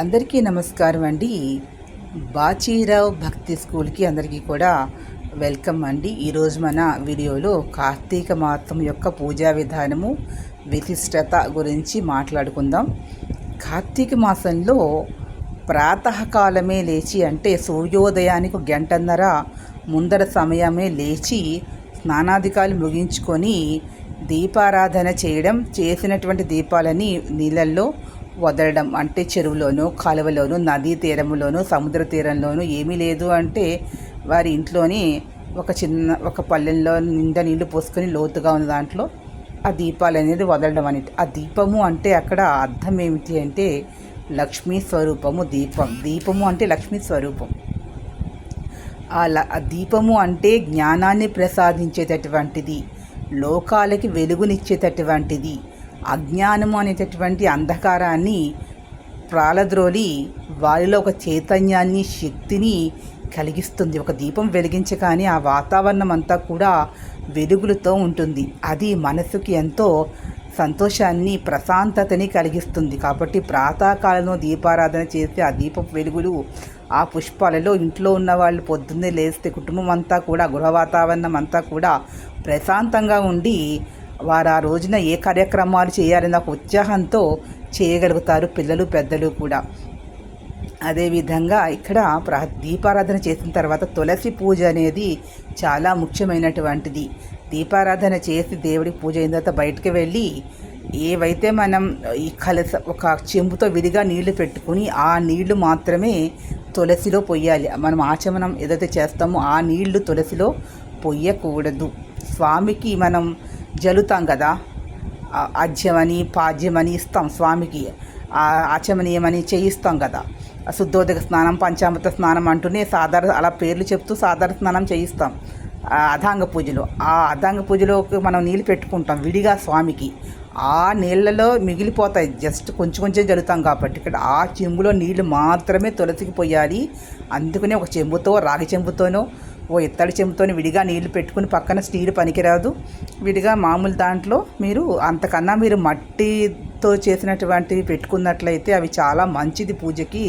అందరికీ నమస్కారం అండి. బాచీరావు భక్తి స్కూల్కి అందరికీ కూడా వెల్కమ్ అండి. ఈరోజు మన వీడియోలో కార్తీక మాసం యొక్క పూజా విధానము విశిష్టత గురించి మాట్లాడుకుందాం. కార్తీక మాసంలో ప్రాతకాలమే లేచి అంటే సూర్యోదయానికి గంటన్నర ముందర సమయమే లేచి స్నానాధికాలు ముగించుకొని దీపారాధన చేయడం చేసినటువంటి దీపాలని నీళ్ళల్లో వదలడం అంటే చెరువులోనూ కాలువలోనూ నదీ తీరంలోనూ సముద్ర తీరంలోనూ ఏమీ లేదు అంటే వారి ఇంట్లోని ఒక చిన్న ఒక పల్లెల్లో నిండా నీళ్ళు పోసుకొని లోతుగా ఉన్న దాంట్లో ఆ దీపాలు అనేది వదలడం అనేది ఆ దీపము అంటే అక్కడ అర్థం ఏమిటి అంటే లక్ష్మీ స్వరూపము దీపం. దీపము అంటే లక్ష్మీ స్వరూపం. ఆ ఆ దీపము అంటే జ్ఞానాన్ని ప్రసాదించేటటువంటిది లోకాలకి వెలుగునిచ్చేటటువంటిది అజ్ఞానము అనేటటువంటి అంధకారాన్ని ప్రాలద్రోలి వారిలో ఒక చైతన్యాన్ని శక్తిని కలిగిస్తుంది. ఒక దీపం వెలిగించగానే ఆ వాతావరణం అంతా కూడా వెలుగులతో ఉంటుంది. అది మనసుకి ఎంతో సంతోషాన్ని ప్రశాంతతని కలిగిస్తుంది. కాబట్టి ప్రాతకాలంలో దీపారాధన చేసి ఆ దీపపు వెలుగులు ఆ పుష్పాలలో ఇంట్లో ఉన్న వాళ్ళు పొద్దున్నే లేస్తే కుటుంబం అంతా కూడా గృహ వాతావరణం అంతా కూడా ప్రశాంతంగా ఉండి వారు ఆ రోజున ఏ కార్యక్రమాలు చేయాలన్న ఒక ఉత్సాహంతో చేయగలుగుతారు పిల్లలు పెద్దలు కూడా. అదేవిధంగా ఇక్కడ ప్రా దీపారాధన చేసిన తర్వాత తులసి పూజ అనేది చాలా ముఖ్యమైనటువంటిది. దీపారాధన చేసి దేవుడికి పూజ అయిన తర్వాత బయటకు వెళ్ళి ఏవైతే మనం ఈ కలస ఒక చెంబుతో విడిగా నీళ్ళు పెట్టుకుని ఆ నీళ్ళు మాత్రమే తులసిలో పొయ్యాలి. మనం ఆచమనం ఏదైతే చేస్తామో ఆ నీళ్ళు తులసిలో పొయ్యకూడదు. స్వామికి మనం జలుతాం కదా. ఆజ్యమని అజ్యమని పాజ్యమని ఇస్తాం స్వామికి. ఆచమనీయమని చేయిస్తాం కదా. శుద్ధోదక స్నానం పంచామృత స్నానం అంటూనే సాధారణ అలా పేర్లు చెప్తూ సాధారణ స్నానం చేయిస్తాం. అధాంగ పూజలో. ఆ అధాంగ పూజలోకి మనం నీళ్ళు పెట్టుకుంటాం విడిగా స్వామికి. ఆ నీళ్ళలో మిగిలిపోతాయి. జస్ట్ కొంచెం కొంచెం జరుగుతాం కాబట్టి ఇక్కడ ఆ చెంబులో నీళ్ళు మాత్రమే తులసికి పోయాలి. అందుకనే ఒక చెంబుతో రాగి చెంబుతోనో ఓ ఇత్తడి చెంబుతోని విడిగా నీళ్ళు పెట్టుకుని పక్కన స్టీల్ పనికిరాదు. విడిగా మామూలు దాంట్లో మీరు అంతకన్నా మీరు మట్టితో చేసినటువంటివి పెట్టుకున్నట్లయితే అవి చాలా మంచిది పూజకి.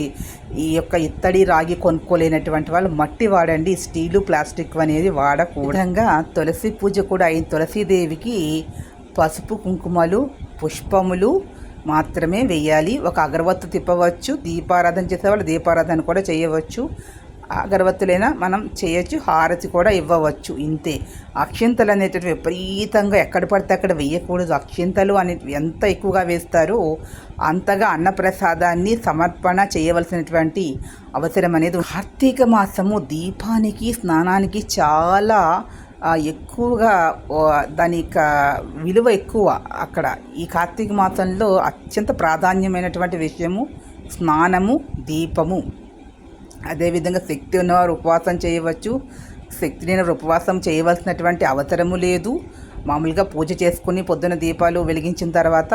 ఈ యొక్క ఇత్తడి రాగి కొనుక్కోలేనటువంటి వాళ్ళు మట్టి వాడండి. స్టీలు ప్లాస్టిక్ అనేది వాడకూడదు. విధంగా తులసి పూజ కూడా అయిన తులసీదేవికి పసుపు కుంకుమలు పుష్పములు మాత్రమే వేయాలి. ఒక అగరవత్తు తిప్పవచ్చు. దీపారాధన చేసేవాళ్ళు దీపారాధన కూడా చేయవచ్చు. అగరబత్తులైనా మనం చేయొచ్చు హారతి కూడా ఇవ్వవచ్చు ఇంతే. అక్షింతలు అనేటివి విపరీతంగా ఎక్కడ పడితే అక్కడ వేయకూడదు. అక్షింతలు అనే ఎంత ఎక్కువగా వేస్తారో అంతగా అన్నప్రసాదాన్ని సమర్పణ చేయవలసినటువంటి అవసరం అనేది కార్తీక మాసము దీపానికి స్నానానికి చాలా ఎక్కువగా దాని యొక్క విలువ ఎక్కువ అక్కడ. ఈ కార్తీక మాసంలో అత్యంత ప్రాధాన్యమైనటువంటి విషయము స్నానము దీపము. అదేవిధంగా శక్తి ఉన్నవారు ఉపవాసం చేయవచ్చు. శక్తి లేని ఉపవాసం చేయవలసినటువంటి అవసరము లేదు. మామూలుగా పూజ చేసుకుని పొద్దున దీపాలు వెలిగించిన తర్వాత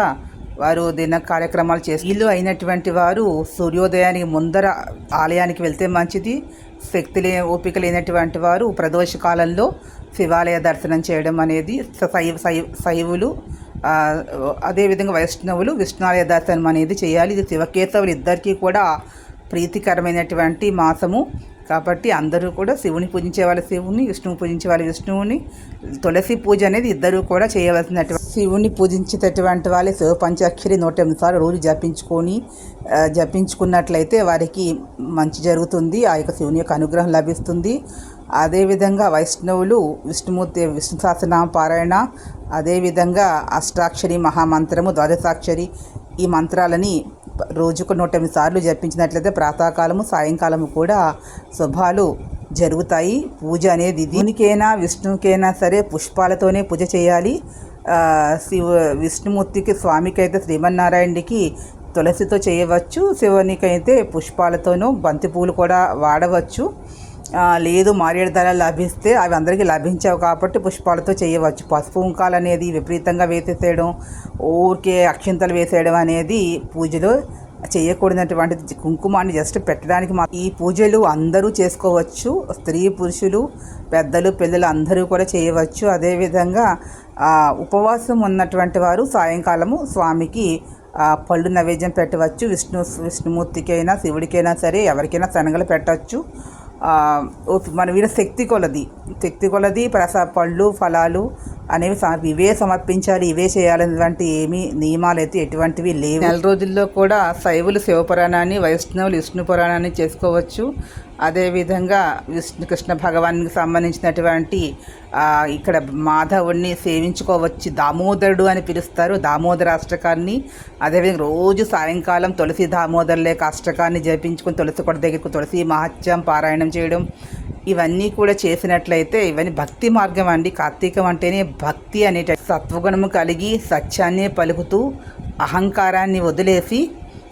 వారు దిన కార్యక్రమాలు చేసి ఇల్లు అయినటువంటి వారు సూర్యోదయానికి ముందర ఆలయానికి వెళ్తే మంచిది. శక్తి లే ఓపిక లేనటువంటి వారు ప్రదోష కాలంలో శివాలయ దర్శనం చేయడం అనేది శైవ శైవులు అదేవిధంగా వైష్ణవులు విష్ణాలయ దర్శనం అనేది చేయాలి. ఇది శివకేశవులు ఇద్దరికీ కూడా ప్రీతికరమైనటువంటి మాసము. కాబట్టి అందరూ కూడా శివుని పూజించే వాళ్ళ శివుని విష్ణువు పూజించే వాళ్ళ విష్ణువుని తులసి పూజ అనేది ఇద్దరూ కూడా చేయవలసినటువంటి శివుని పూజించేటటువంటి వాళ్ళు శివ పంచాక్షరి నూట ఎనిమిది సార్లు రోజు జపించుకొని జపించుకున్నట్లయితే వారికి మంచి జరుగుతుంది. ఆ యొక్క శివుని యొక్క అనుగ్రహం లభిస్తుంది. అదేవిధంగా వైష్ణవులు విష్ణుమూర్తి విష్ణు సహస్రనామ పారాయణ అదేవిధంగా అష్టాక్షరి మహామంత్రము ద్వాదశాక్షరి ఈ మంత్రాలని రోజుకు నూట ఎనిమిది సార్లు జపించినట్లయితే ప్రాతకాలము సాయంకాలము కూడా శుభాలు జరుగుతాయి. పూజ అనేది దీనికైనా విష్ణుకైనా సరే పుష్పాలతోనే పూజ చేయాలి. శివ విష్ణుమూర్తికి స్వామికి అయితే శ్రీమన్నారాయణుడికి తులసితో చేయవచ్చు. శివునికైతే పుష్పాలతోనూ బంతి పూలు కూడా వాడవచ్చు. లేదు మారేడు దళాలు లభిస్తే అవి అందరికీ లభించావు కాబట్టి పుష్పాలతో చేయవచ్చు. పసుపు కుంకాలు అనేది విపరీతంగా వేసేసేయడం ఊరికే అక్షింతలు వేసేయడం అనేది పూజలో చేయకూడనటువంటి కుంకుమాన్ని జస్ట్ పెట్టడానికి మా ఈ పూజలు అందరూ చేసుకోవచ్చు. స్త్రీ పురుషులు పెద్దలు పిల్లలు అందరూ కూడా చేయవచ్చు. అదేవిధంగా ఉపవాసం ఉన్నటువంటి వారు సాయంకాలము స్వామికి పళ్ళు నైవేద్యం పెట్టవచ్చు. విష్ణు విష్ణుమూర్తికైనా శివుడికైనా సరే ఎవరికైనా శనగలు పెట్టవచ్చు. మన వీళ్ళ శక్తి కొలది. శక్తి కొలది ప్రసా పళ్ళు ఫలాలు అనేవి ఇవే సమర్పించాలి ఇవే చేయాలనేటువంటి ఏమీ నియమాలు అయితే ఎటువంటివి లేవు. నెల రోజుల్లో కూడా శైవులు శివపురాణాన్ని వైష్ణవులు విష్ణు పురాణాన్ని చేసుకోవచ్చు. అదేవిధంగా విష్ణు కృష్ణ భగవానికి సంబంధించినటువంటి ఇక్కడ మాధవుడిని సేవించుకోవచ్చు దామోదరుడు అని పిలుస్తారు దామోదర అష్టకాన్ని. అదేవిధంగా రోజు సాయంకాలం తులసి దామోదర్ లేక అష్టకాన్ని జపించుకుని తులసి కొడ దగ్గరకు తులసి మహత్యం పారాయణం చేయడం. ఇవన్నీ కూడా చేసినట్లయితే ఇవన్నీ భక్తి మార్గం అండి. కార్తీకం అంటేనే భక్తి అనేట సత్వగుణము కలిగి సత్యాన్ని పలుకుతూ అహంకారాన్ని వదిలేసి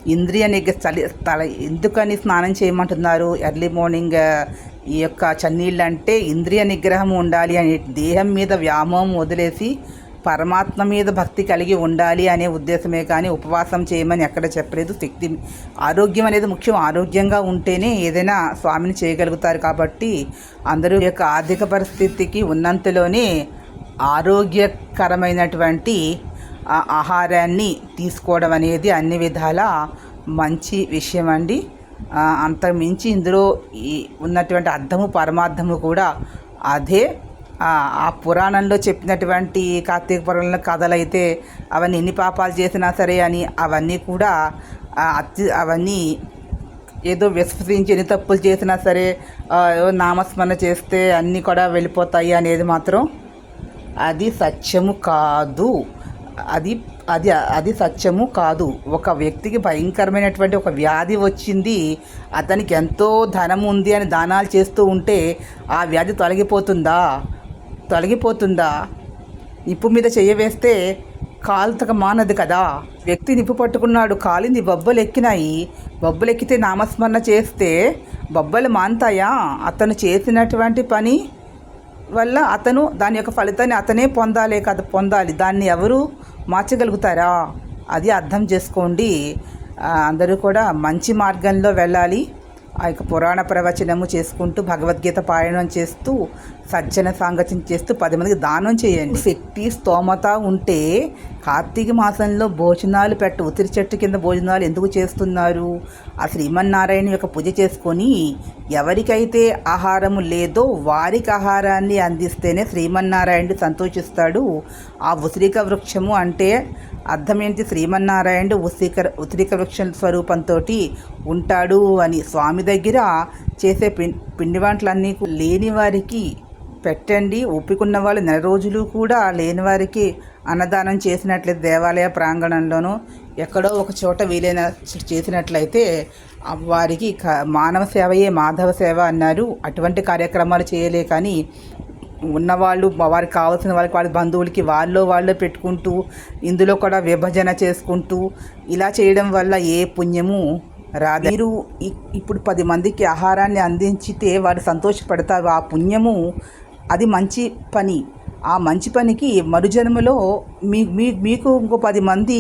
ఇంద్రియ నిగ్ర చలి తల ఎందుకని స్నానం చేయమంటున్నారు? ఎర్లీ మార్నింగ్ ఈ యొక్క చన్నీళ్ళు అంటే ఇంద్రియ నిగ్రహం ఉండాలి అని దేహం మీద వ్యామోహం వదిలేసి పరమాత్మ మీద భక్తి కలిగి ఉండాలి అనే ఉద్దేశమే కానీ ఉపవాసం చేయమని ఎక్కడ చెప్పలేదు. శక్తి ఆరోగ్యం అనేది ముఖ్యం. ఆరోగ్యంగా ఉంటేనే ఏదైనా స్వామిని చేయగలుగుతారు కాబట్టి అందరూ యొక్క ఆర్థిక పరిస్థితికి ఉన్నంతలోనే ఆరోగ్యకరమైనటువంటి ఆ ఆహారాన్ని తీసుకోవడం అనేది అన్ని విధాల మంచి విషయం అండి అంతకుమించి ఇందులో ఈ ఉన్నటువంటి అర్థము పరమార్థము కూడా అదే. ఆ పురాణంలో చెప్పినటువంటి కార్తీక పురాణంలో కథలైతే అవన్నీ ఎన్ని పాపాలు చేసినా సరే అని అవన్నీ కూడా అతి అవన్నీ ఏదో విశ్వసించి ఎన్ని తప్పులు చేసినా సరే నామస్మరణ చేస్తే అన్నీ కూడా వెళ్ళిపోతాయి అనేది మాత్రం అది సత్యము కాదు. అది అది అది సత్యము కాదు. ఒక వ్యక్తికి భయంకరమైనటువంటి ఒక వ్యాధి వచ్చింది అతనికి ఎంతో ధనం ఉంది అని దానాలు చేస్తూ ఉంటే ఆ వ్యాధి తొలగిపోతుందా? తొలగిపోతుందా? నిప్పు మీద చేయవేస్తే వేస్తే కాలుతక మానదు కదా. వ్యక్తి నిప్పు పట్టుకున్నాడు కాలింది బొబ్బలు ఎక్కినాయి. బొబ్బలు ఎక్కితే నామస్మరణ చేస్తే బొబ్బలు మాన్తాయా అతను చేసినటువంటి పని వల్ల అతను దాని యొక్క ఫలితాన్ని అతనే పొందాలే కదా పొందాలి. దాన్ని ఎవరు మార్చగలుగుతారా? అది అర్థం చేసుకోండి. అందరూ కూడా మంచి మార్గంలో వెళ్ళాలి. ఆ యొక్క పురాణ ప్రవచనము చేసుకుంటూ భగవద్గీత పారాయణం చేస్తూ సజ్జన సాంగత్యం చేస్తూ పది మందికి దానం చేయండి. శక్తి స్తోమత ఉంటే కార్తీక మాసంలో భోజనాలు పెట్ట ఉసిరి చెట్టు కింద భోజనాలు ఎందుకు చేస్తున్నారు? ఆ శ్రీమన్నారాయణ యొక్క పూజ చేసుకొని ఎవరికైతే ఆహారము లేదో వారికి ఆహారాన్ని అందిస్తేనే శ్రీమన్నారాయణుడు సంతోషిస్తాడు. ఆ ఉసిరిక వృక్షము అంటే అర్థం ఏంటి శ్రీమన్నారాయణుడు ఉసిరిక ఉసిరిక వృక్ష స్వరూపంతో ఉంటాడు అని. స్వామి దగ్గర చేసే పిం పిండి వంటలన్నీ లేని వారికి పెట్టండి. ఒప్పుకున్న వాళ్ళు నెల రోజులు కూడా లేని వారికి అన్నదానం చేసినట్లయితే దేవాలయ ప్రాంగణంలోనూ ఎక్కడో ఒక చోట వీలైన చేసినట్లయితే వారికి క- మానవ సేవయే మాధవ సేవ అన్నారు. అటువంటి కార్యక్రమాలు చేయలే కానీ ఉన్నవాళ్ళు వారికి కావాల్సిన వాళ్ళకి వాళ్ళ బంధువులకి వాళ్ళు వాళ్ళే పెట్టుకుంటూ ఇందులో కూడా విభజన చేసుకుంటూ ఇలా చేయడం వల్ల ఏ పుణ్యము రాదు. మీరు ఇప్పుడు పది మందికి ఆహారాన్ని అందించితే వారు సంతోషపడతారు. ఆ పుణ్యము అది మంచి పని. ఆ మంచి పనికి మరుజన్మలో మీ మీ మీకు ఇంకో పది మంది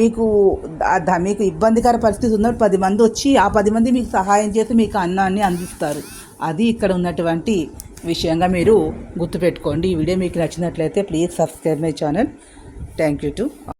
మీకు మీకు ఇబ్బందికర పరిస్థితి ఉన్నప్పుడు పది మంది వచ్చి ఆ పది మంది మీకు సహాయం చేసి మీకు అన్నాన్ని అందిస్తారు. అది ఇక్కడ ఉన్నటువంటి విషయంగా మీరు గుర్తుపెట్టుకోండి. ఈ వీడియో మీకు నచ్చినట్లయితే please subscribe my channel. Thank you to